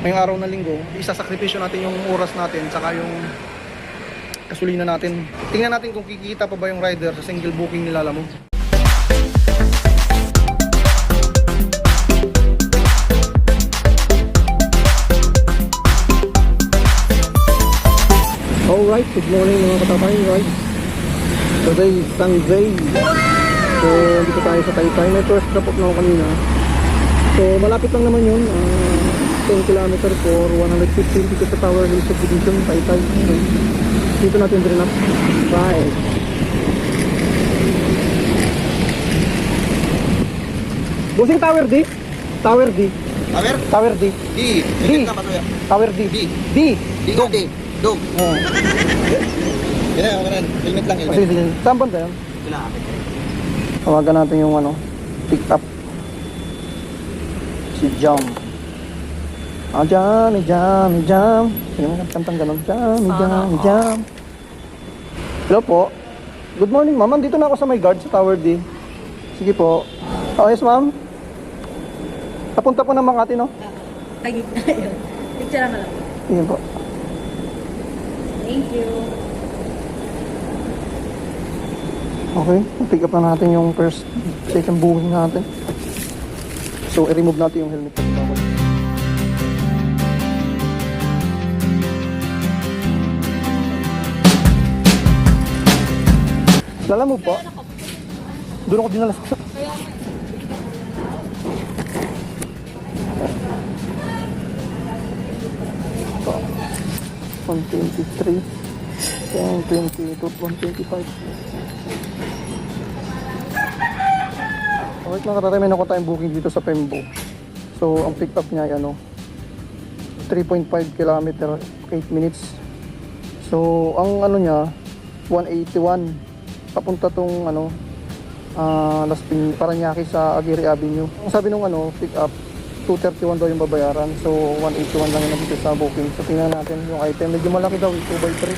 ngayong araw ng linggo, isasakripisyo natin yung oras natin, saka yung kasulina natin. Tingnan natin kung kikita pa ba yung rider sa single booking nila, alam mo. Alright, good morning mga katabay, right? Today is Sunday. So, dito tayo sa Taytay. May first drop off na ako kanina. So, malapit lang naman yun. Ah, 10 km for 150 dito sa Tower Hill Subdivision, Taytay. So, dito natin din up. Right. Busing Tower D? Tower D. Amer? Tower D. Di. Di. Dikit na patuya. Tower D. D. D. Di ko di. Dog. Oh. Yan na, na. Helmet lang, Sige, helmet. sige. Saan banda yan? Sila. Tawagan natin yung ano, pick up. Si Jam. Ah, Jam, Jam, Jam. Sino mo kantang ganun? Jam, Jam, Jam. Hello po. Good morning, ma'am. Dito na ako sa may guard sa Tower D. Sige po. Oh, yes, ma'am. Papunta po ng Makati, no? Ay, ayun. Picture lang lang. Sige po. Thank you. Okay, pick up na natin yung first, second booking natin. So, i-remove natin yung helmet. Lala mo po? Doon ako dinala sa... Ito. 123 122 125 Alright may nakuha tayong booking dito sa Pembo. So, ang pick up niya ay ano, 3.5 km, 8 minutes. So, ang ano niya, 181. Papunta tong ano, ah Las Pin, Paranaque sa Aguirre Avenue. Sabi nung ano, pick up, 231 daw yung babayaran. So, 181 lang yung sa booking. So, tingnan natin yung item. Medyo malaki daw, 2x3.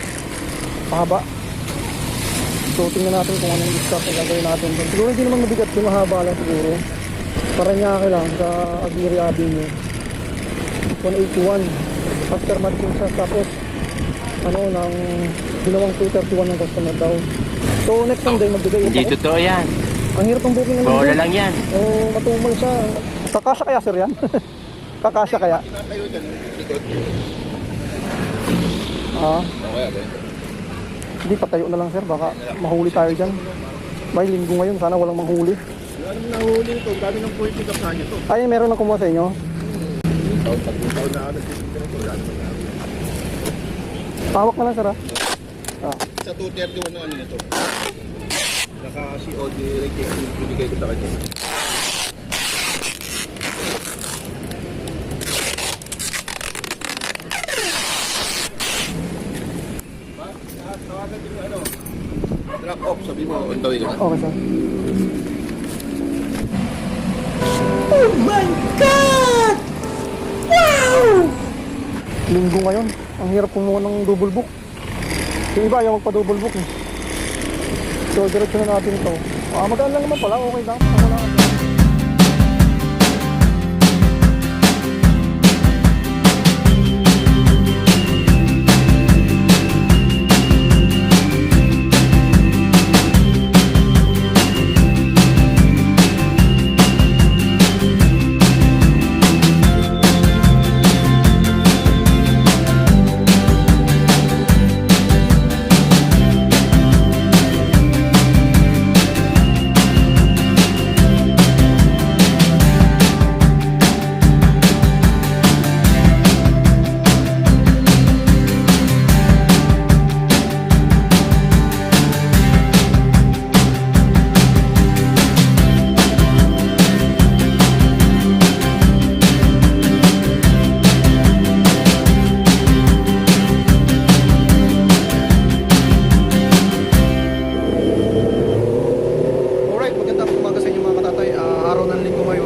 Pahaba. So, tingnan natin kung anong discount na gagawin natin doon. Siguro hindi naman mabigat, yung mahaba lang siguro. Paranaque lang sa Aguirre Avenue. 181. Aftermath yung sa tapos ano nang ginawang 231 ng customer daw. So next Sunday magbigay Hindi ako. totoo yan. Ang hirap ng booking ng Bola lang yan. Oo, matumal siya. Kakasya kaya sir yan? Kakasya kaya? Ah, hindi patayo na lang sir, baka mahuli tayo dyan. May linggo ngayon, sana walang manghuli. Anong nahuli ito? Dami ng point pick up nyo to. Ay, meron na kumuha sa inyo. Pawak na lang sir ah. Ah, Sa 231 na ano nito. Naka COD rate yung bibigay ko sa kanya. Tawagan yung ano. Drop off, sabi mo, on the way ka na. okay sir. Linggo ngayon. Ang hirap kumuha ng double book. Yung iba ayaw magpa-double book eh. So, diretso na natin ito. Ah, magaan lang naman pala. Okay lang. Ako lang.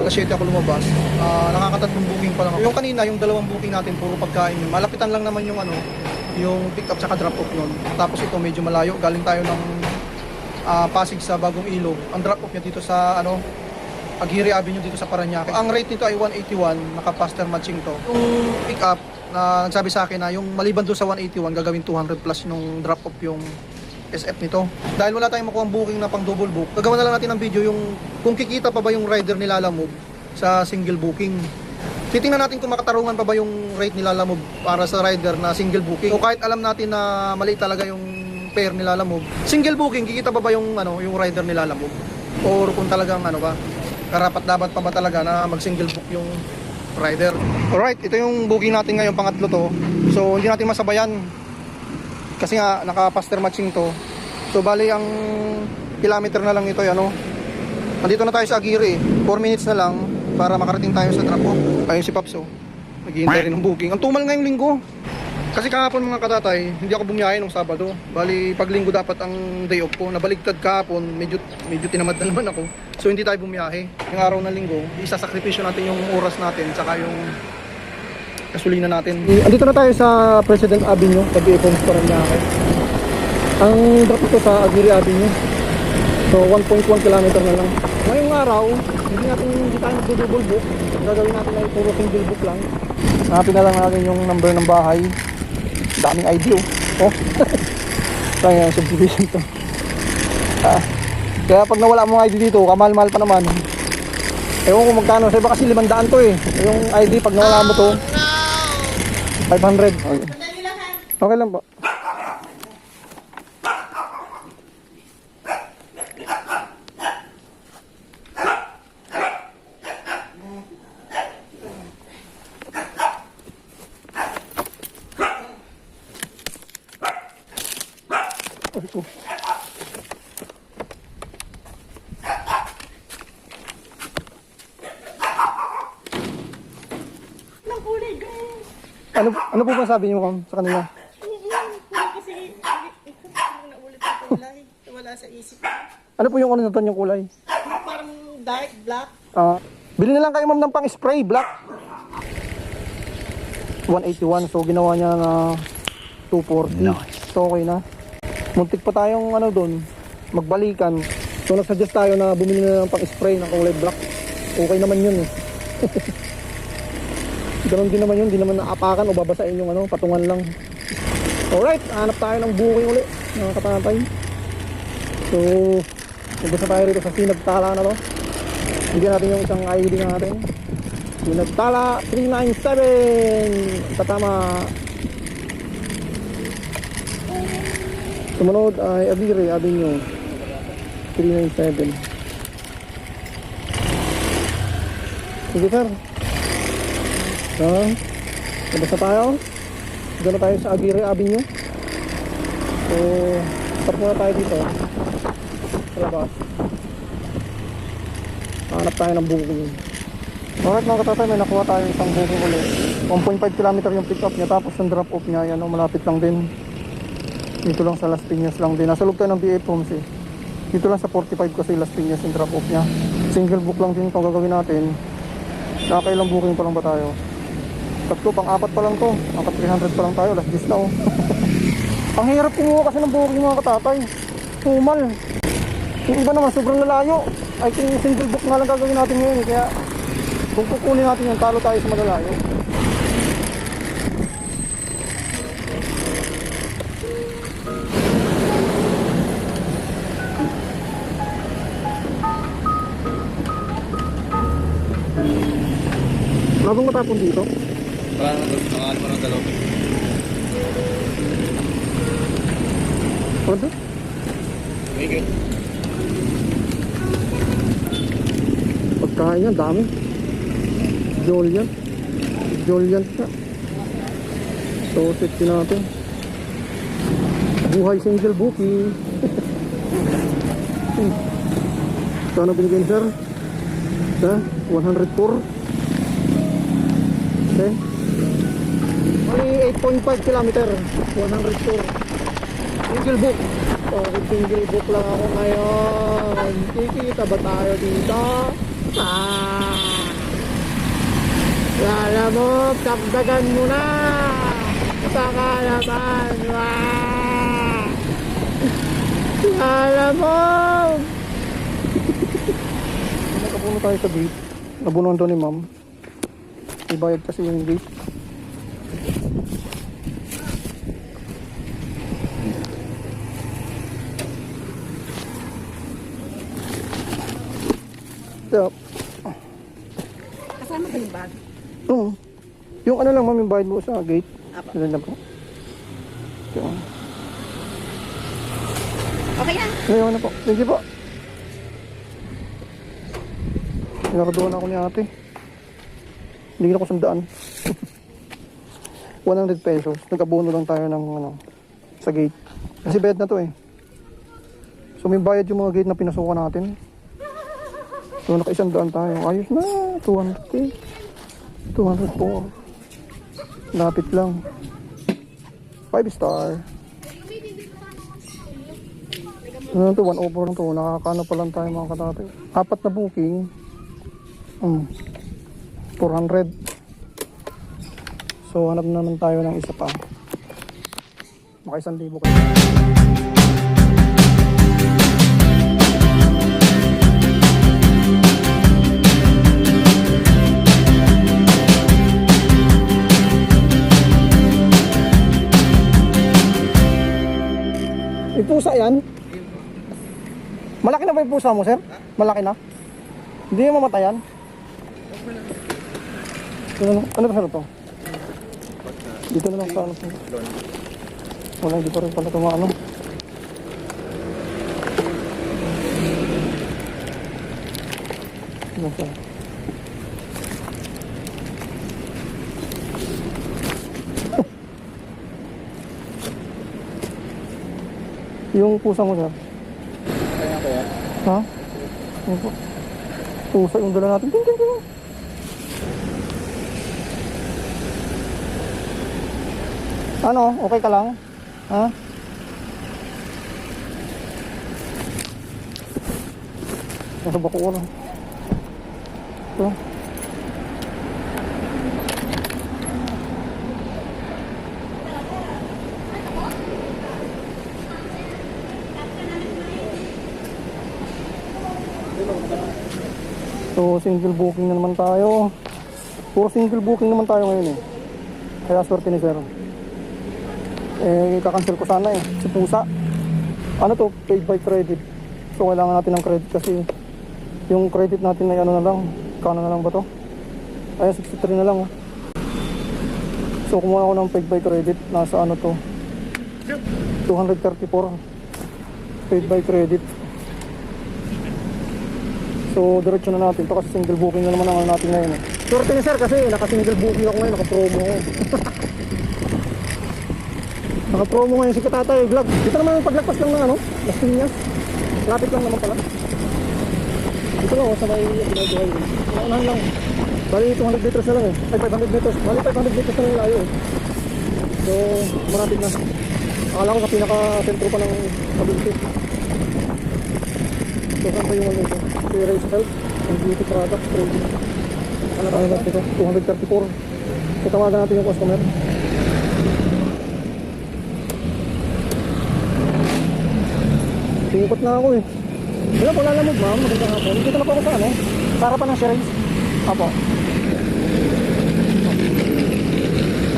Alas 7 ako lumabas. Ah, nakakatatlong booking pa lang ako. Yung kanina, yung dalawang booking natin, puro pagkain yun. Malapitan lang naman yung ano, yung pick up tsaka drop off nun. Tapos ito medyo malayo, galing tayo ng ah, Pasig sa Bagong Ilog. Ang drop off niya dito sa ano, Aguirre Avenue dito sa Paranaque. Ang rate nito ay 181, naka-faster matching to. Yung pick up na nagsabi sa akin na yung maliban doon sa 181, gagawin 200 plus nung drop off yung SF nito. Dahil wala tayong makuha booking na pang double book, gagawa na lang natin ng video yung kung kikita pa ba yung rider ni Lalamove sa single booking. Titingnan natin kung makatarungan pa ba yung rate ni Lalamove para sa rider na single booking. O kahit alam natin na mali talaga yung pair ni Lalamove, single booking, kikita pa ba yung, ano, yung rider ni Lalamove? Or kung talagang ano ba, karapat dapat pa ba talaga na mag single book yung rider. Alright, ito yung booking natin ngayon, pangatlo to. So, hindi natin masabayan. Kasi nga, naka-faster matching to. So, bali ang kilometer na lang ito, ay ano. Nandito na tayo sa Aguirre. 4 minutes na lang para makarating tayo sa drop off. Ayun si Paps, oh. Naghihintay rin ng booking. Ang tumal ngayong linggo. Kasi kahapon mga katatay, hindi ako bumiyahe nung Sabado. Bali, pag linggo dapat ang day off ko. Nabaligtad kahapon, medyo, medyo tinamad na naman ako. So hindi tayo bumiyahe. Yung araw ng linggo, isasakripisyo natin yung oras natin, saka yung gasolina natin. Andito na tayo sa President Avenue, sa BFM Paranaque. Ang drop ito sa Aguirre Avenue. So 1.1 kilometer na lang. Ngayong araw, hindi natin hindi tayo magdo-double book. Gagawin natin ay puro single book lang. Hanapin na lang natin yung number ng bahay. Daming ID oh. Oh. Kaya subdivision to. Ah. Kaya pag nawala mo ID dito, kamahal-mahal pa naman. Ewan ko magkano. Sa iba kasi 500 to eh. Yung ID pag nawala mo to, 500. Okay. Okay lang po. Ay, ko. Nang kulay, guys. Ano, po ba sabi niyo ma'am, sa kanila? Kasi naulit ang kulay. Wala sa isip. Ano po yung ano natin yung kulay? Parang dark black. Ah, bili na lang kayo ma'am ng pang spray black. 181 so ginawa niya na 240. So okay na. Muntik pa tayong ano doon magbalikan. So nagsuggest tayo na bumili na ng pang spray ng kulay black. Okay naman yun eh. Ganun din naman yun, di naman naapakan o babasain yung ano, patungan lang. Alright, hanap tayo ng booking uli, mga katatay. So, Nagpunta tayo rito sa Sinagtala na to. Bigyan natin yung isang ID natin. Sinagtala 397. Tatama. Sumunod ay Aguirre Avenue 397. Sige sir. Ha? Labas tayo. Na tayo sa Aguirre Avenue. So, start muna tayo dito sa labas. Hanap tayo ng booking. Alright mga katatay, may nakuha tayo isang booking ulit. 1.5 km yung pick up niya tapos yung drop off niya, yan, oh, malapit lang din. Dito lang sa Las Piñas lang din. Nasa loob tayo ng BF Homes eh. Dito lang sa 45 kasi Las Piñas yung drop off niya. Single book lang din itong gagawin natin. Nakakailang booking pa lang ba tayo? Tatlo, pang apat pa lang to. Apat 300 pa lang tayo, last days na oh. Ang hirap kumuha kasi ng booking mga katatay. Tumal. Yung iba naman sobrang lalayo. I think single book nga lang gagawin natin ngayon. Kaya kung kukunin natin yung talo tayo sa malalayo. Bagong matapon dito. Parang nakakala mo ng dalawa. Ano? You. Pagkain yan, dami. Jolian. Jolian siya. So, set din natin. Buhay single booking. So, ano binigyan sir? Sa 104. Okay. Only 8.5 kilometer. 104. Single book. Okay, single book lang ako ngayon. Kikita ba tayo dito? Ah! Lala mo, kapdagan mo na! Saka naman! Ah! Lala mo! Puno tayo sa gate. Nabunuan doon ni ma'am. Ibayad kasi yung gate. So, Kasama ba yung bag? Oo. Yung ano lang ma'am, yung bayad mo sa gate. Apo. Yun lang po. Yung, Okay na. ngayon na po. Thank you po. Pinakaduhan ako ni ate. Hindi na ko sandaan. 100 pesos. Nag-abono lang tayo ng ano, sa gate. Kasi bayad na to eh. So may bayad yung mga gate na pinasukan natin. So naka-isang daan tayo. Ayos na. 200 eh. 200 po. Lapit lang. 5 star. Ano to, 1 over to. Nakakano pa lang tayo mga katatay. Apat na booking. Hmm. 400. So, hanap naman tayo ng isa pa. Maka isang libo kayo. Pusa yan? Malaki na ba yung pusa mo, sir? Malaki na? Hindi yung mamatayan? Ano, ano ba sir ito? Dito na lang sa ano. Wala, hindi pa rin pala ito ano. Ano? Yung pusa mo sir? Kaya kaya? Ha? Ano po? Pusa yung dala natin. Ting, ting, ting. Ano? Okay ka lang? Ha? Nasa bako ko lang. Ito. So, single booking na naman tayo. Puro single booking naman tayo ngayon eh. Kaya swerte ni Sir. Eh, kakancel ko sana eh. Si Pusa. Ano to? Paid by credit. So, kailangan natin ng credit kasi yung credit natin ay ano na lang. Kano na lang ba to? Ay, 63 na lang oh. So, kumuha ako ng paid by credit. Nasa ano to? 234. Paid by credit. So, diretso na natin. Ito kasi single booking na naman ang ano natin ngayon. Eh. Swerte ni sir kasi naka-single booking ako ngayon, naka-promo ako. naka-promo ngayon si Katatay Vlog. Dito naman yung paglagpas lang ng ano, Las Piñas. Lapit lang naman pala. Dito lang, oh, sa may Pinaguhay. Naunahan lang. Bali, 200 meters na lang eh. Ay, 500 meters. Bali, 500 meters na lang layo eh. So, marapit na. Akala ko sa pinaka-sentro pa ng Cavite. Saan ba yung ano ito? Race Health, ang beauty products, trading. Ano tayo natin ito? 234. So, natin yung customer. Tingkot na ako eh. Wala po lalamog ma'am, magandang hapon. Dito na po ako sa ano? Sa harapan ng Sherry's. Apo.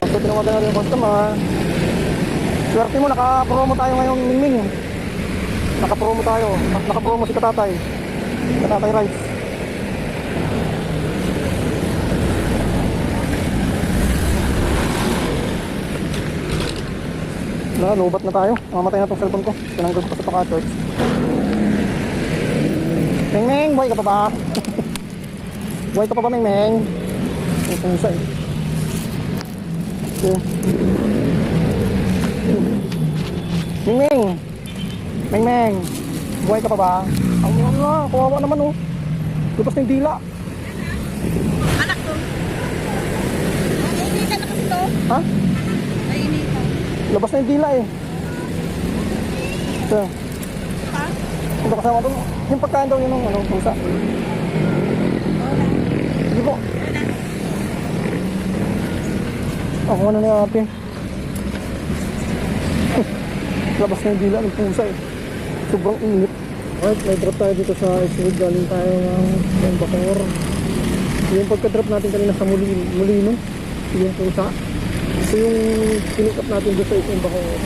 So, tinawagan natin yung customer. Swerte mo, naka-promo tayo ngayong mingming. Naka-promo tayo. Naka-promo si Katatay. Katatay Rice. Na, lubat na tayo. Mamatay na tong cellphone ko. Tinanggal ko pa sa paka-charge. Meng Meng, buhay ka pa ba? buhay ka pa ba, Meng Meng? Ang pusa eh. Okay. Meng Meng! Meng! Buhay ka pa ba? Ang mga na, kawawa naman oh. Lupas na yung dila. Anak ko. Nainitan na kasi to. Ha? Nainitan. Labas na yung dila eh. So, Ha? ito kasama to. Yung pagkain daw yun ng ano, pusa. Sige po. Ako na ni ate. Labas na yung dila ng pusa eh. Sobrang init. Alright, may drop tayo dito sa Eastwood. Galing tayo ng ng Bacoor. Yung pagka-drop natin kanina sa muli, Molino, yung pusa. Ito yung pinick up natin dito sa isang Bacoor.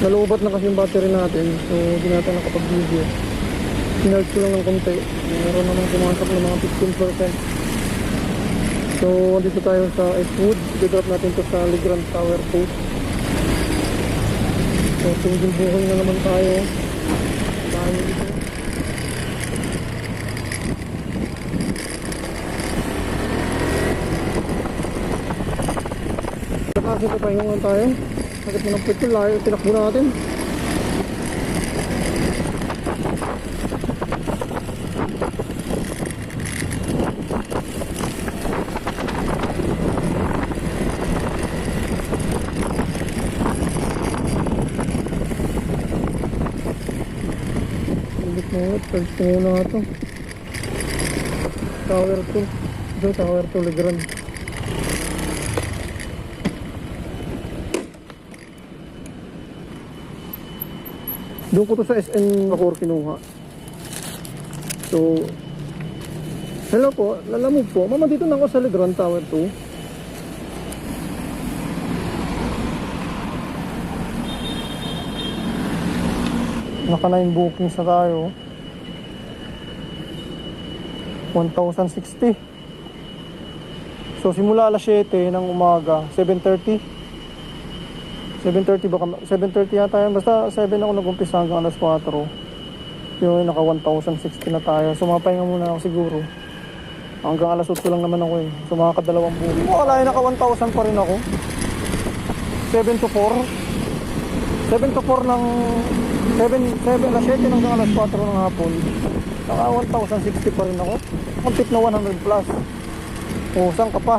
Nalubat na kasi yung battery natin. So, hindi natin nakapag-video. Sinarge ko lang ng konti. Meron naman pumasok ng mga 15%. So, dito tayo sa Eastwood. I-drop natin to sa Legrand Tower 2. So, single booking na naman tayo. Kasi pa pahinga tayo. Sakit mo ng petrol, layo. Tinakbo natin. Ulit mo ulit. Search ko muna ito. Tower 2. Ito, Tower 2 Legrand. Doon ko to sa SN Bacoor kinuha. So, hello po, lalamog po. Mama, dito na ako sa Legrand Tower 2. Naka 9 bookings na tayo. 1,060. So simula alas 7 ng umaga, 7.30. 7.30 baka, 7.30 yata yan. Basta 7 ako nag-umpisa hanggang alas 4. Yun, naka 1,060 na tayo. So mapahinga muna ako siguro. Hanggang alas 8 lang naman ako eh. So mga kadalawang buwi. Oh, alay, naka 1,000 pa rin ako. 7 to 4. 7 to 4 ng 7, 7 alas 7 hanggang alas 4 ng hapon. Naka 1,060 pa rin ako. Complete na 100 plus. Oh, saan ka pa?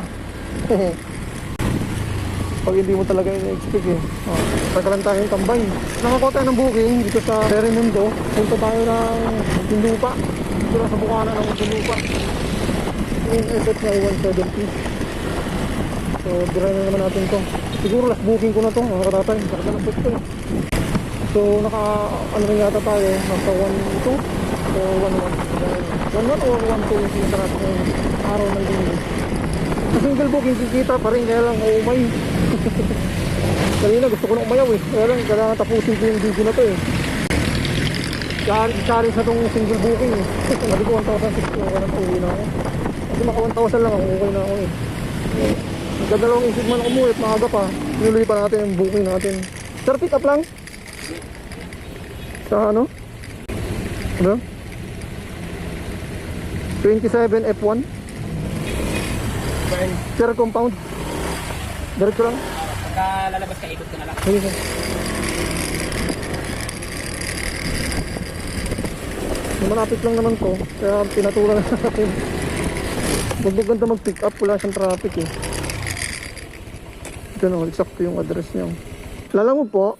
Pag hindi mo talaga i-expect eh. Oh, tagalan tayo ng tambay. Nakakuha tayo ng booking dito sa Perimundo. Punta tayo ng Tinlupa. Dito lang sa bukana ng Tinlupa. Yung effort na 170. So, dira na naman natin to. Siguro last booking ko na to, mga katatay. Sakit na to. So, naka, ano rin yata tayo, nasa 1-2 o 1-1. 1-1 o 1-2 yung sinasarap ng araw ng linggo. Sa single booking, kikita pa rin, kaya lang, my. Kanina gusto ko na umayaw eh. Kaya lang, kailangan tapusin ko yung video na to eh. Challenge na tong single booking eh. Sabi ko 1,060 ako na uwi na ako. Kasi maka 1,000 lang ako, okay na ako eh. Nagdadalawang isip man ako umuwi at maaga pa. Niluloy pa natin yung booking natin. Sir, pick up lang. Sa ano? Ano? 27 F1 Sir. Compound. Diretso lang. Pagka lalabas ka, ikot ka na lang. Sige sir. Malapit lang naman to Kaya pinatulan na natin Huwag maganda mag pick up Wala siyang traffic eh. Na, exacto yung address niya Lala mo po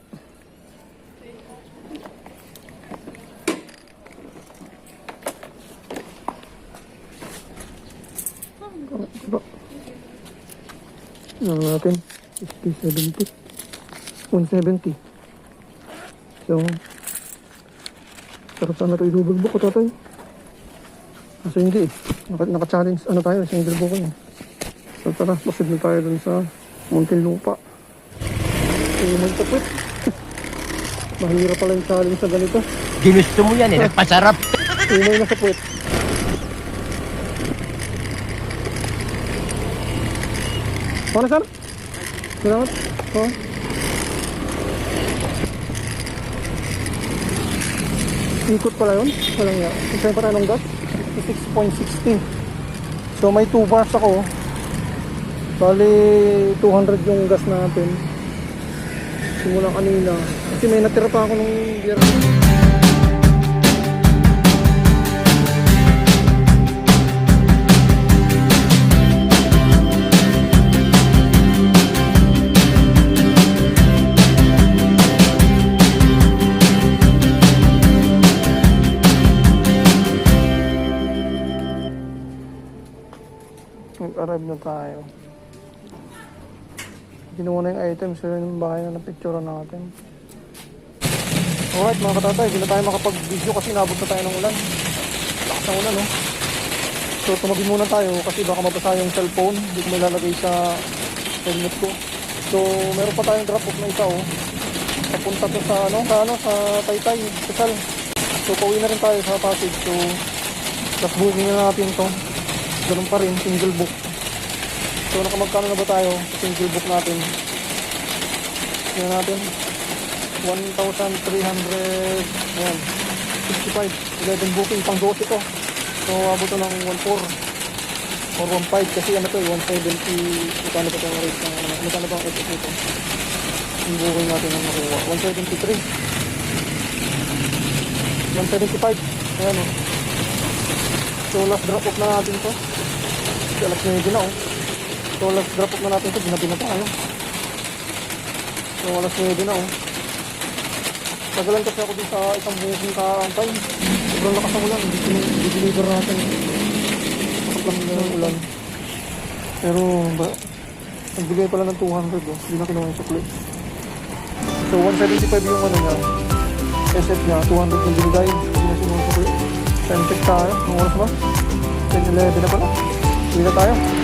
Ano natin? 50, 70. 170. So, sarap sana ito idubog ko tatay. Kasi hindi eh. Naka, naka-challenge, ano tayo, single book eh. So tara, proceed na tayo dun sa Muntinlupa. So, may tapit. Mahirap pala yung challenge sa ganito. Ginusto mo yan eh, nagpasarap. Umay na sa puwet. Ano sir? Salamat. Oh. Ikot pala yun. Walang nga. Isang pa tayo ng gas. 6.60. So may 2 bars ako. Bali 200 yung gas natin. Simula kanina. Kasi may natira pa ako nung biyernes. Nag-arrive na tayo. Ginawa na yung items. Yun yung bahay na napicture natin. Alright mga katatay, hindi na tayo makapag-video kasi nabot na tayo ng ulan. Lakas ng ulan, no? So tumabi muna tayo kasi baka mabasa yung cellphone. Hindi ko may lalagay sa helmet ko. So meron pa tayong drop off na isa, oh. Papunta to sa, ano, sa, ano, sa Taytay, Kasal. So pauwi na rin tayo sa Pasig. So last booking na natin to. Ganun pa rin, single book. So nakamagkano na ba tayo sa single book natin? Tingnan natin. 1,300 ayan 65 11 booking pang 12 to so abot ng 1,400 or 1,500 kasi ano to eh 170 magkano ba itong rate ng ano magkano ba ang SS nito? Yung booking natin ang nakuha 173 175 ayan o so last drop off na natin to. Alas 9 na oh so last drop off na natin to ginabi na tayo so alas 9 na oh Tagalan kasi ako dun sa isang booking kaantay. Sobrang lakas ng ulan. Hindi deliver natin. Lakas lang ng ulan. Pero, ba, nagbigay pala ng 200 oh. Hindi na kinuha yung supply. So, 175 yung ano niya. SF niya. 200 yung binigay. Hindi na sinuha yung supply. Time check tayo. Ang oras ba? 10-11 na pala. Hindi na tayo.